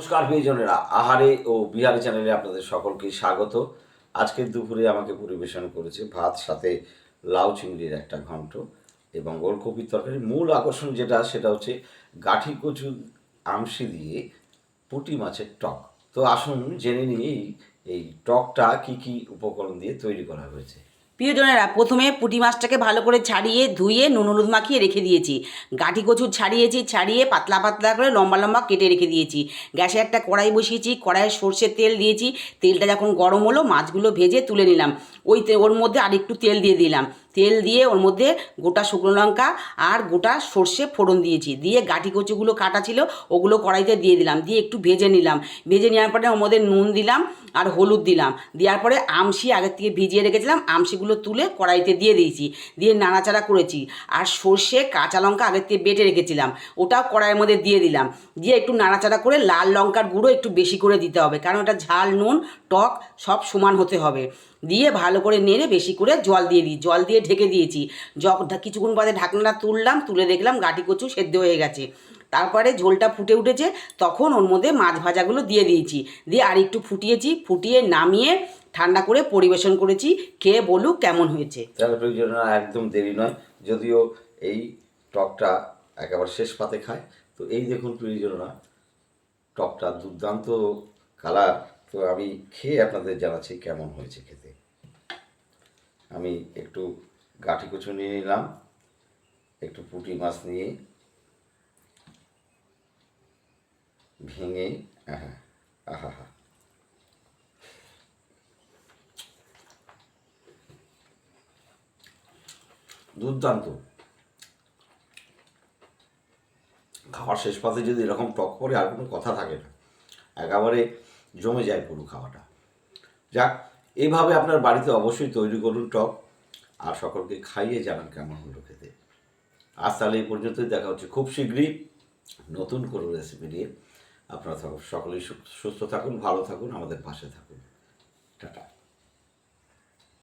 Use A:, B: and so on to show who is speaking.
A: নমস্কার, প্রিয়জনেরা। আহারে ও বিহারি চ্যানেলে আপনাদের সকলকে স্বাগত। আজকের দুপুরে আমাকে পরিবেশন করেছে ভাত, সাথে লাউ চিংড়ির একটা ঘন্ট এবং ওলকপির তরকারি মূল আকর্ষণ যেটা, সেটা হচ্ছে গাঠি কচু আমসি দিয়ে পুঁটি মাছের টক। তো আসুন জেনে নিই এই- এই টকটা কি কি উপকরণ দিয়ে তৈরি করা হয়েছে।
B: প্রিয়জনেরা, প্রথমে পুঁটি মাছটাকে ভালো করে ছাড়িয়ে ধুয়ে নুন হলুদ মাখিয়ে রেখে দিয়েছি। গাঁঠি কচুর ছাড়িয়েছি, ছাড়িয়ে পাতলা পাতলা করে লম্বা লম্বা কেটে রেখে দিয়েছি। গ্যাসে একটা কড়াই বসিয়েছি, কড়াইয়ে সর্ষের তেল দিয়েছি। তেলটা যখন গরম হলো, মাছগুলো ভেজে তুলে নিলাম। ওই ওর মধ্যে আরেকটু তেল দিয়ে দিলাম। তেল দিয়ে ওর মধ্যে গোটা শুকনো লঙ্কা আর গোটা সর্ষে ফোড়ন দিয়েছি। দিয়ে গাঁঠি কচুগুলো কাটা ছিল, ওগুলো কড়াইতে দিয়ে দিলাম। দিয়ে একটু ভেজে নিলাম। ভেজে নেওয়ার পরে ওর মধ্যে নুন দিলাম আর হলুদ দিলাম। দেওয়ার পরে আমশি আগের থেকে ভিজিয়ে রেখেছিলাম, আমশিগুলো তুলে কড়াইতে দিয়ে দিয়েছি। দিয়ে নাড়াচাড়া করেছি। আর সর্ষে কাঁচা লঙ্কা আগের থেকে বেটে রেখেছিলাম, ওটাও কড়াইয়ের মধ্যে দিয়ে দিলাম। দিয়ে একটু নাড়াচাড়া করে লাল লঙ্কার গুঁড়ো একটু বেশি করে দিতে হবে, কারণ ওটা ঝাল, নুন, টক সব সমান হতে হবে। দিয়ে ভালো করে নেড়ে বেশি করে জল দিয়ে দিই। জল দিয়ে ঢেকে দিয়েছি। যখন কিছুক্ষণ বাদে ঢাকনাটা তুললাম, তুলে দেখলাম গাটি কচু সেদ্ধ হয়ে গেছে। তারপরে ঝোলটা ফুটে উঠেছে, তখন ওর মধ্যে মাছ ভাজাগুলো দিয়ে দিয়েছি। দিয়ে আর একটু ফুটিয়েছি, ফুটিয়ে নামিয়ে ঠান্ডা করে পরিবেশন করেছি, খেয়ে বলুক কেমন হয়েছে।
A: একদম দেরি নয়, যদিও এই টকটা একেবারে শেষ পাতে খায়। তো এই দেখুন প্রিয়জনেরা, টকটা দুর্দান্ত কালার। তো আমি খেয়ে আপনাদের জানাচ্ছি কেমন হয়েছে খেতে। আমি একটু গাঠি কুচু নিয়ে নিলাম, একটু পুঁটি মাছ নিয়ে ভেঙে, আহা আহা হা দুর্দান্ত। খাওয়ার শেষ পাতে যদি এরকম টক করে, আর কোনো কথা থাকে না। একেবারে জমে যায় পুরো খাওয়াটা। যাক এইভাবে আপনার বাড়িতে অবশ্যই তৈরি করুন টক। আর সকলকে খাইয়ে জানান কেমন হলো খেতে। আজ তাহলে এই পর্যন্তই, দেখা হচ্ছে খুব শীঘ্রই নতুন কোনো রেসিপি নিয়ে। আপনারা সকলেই সুস্থ থাকুন, ভালো থাকুন, আমাদের পাশে থাকুন। টাটা।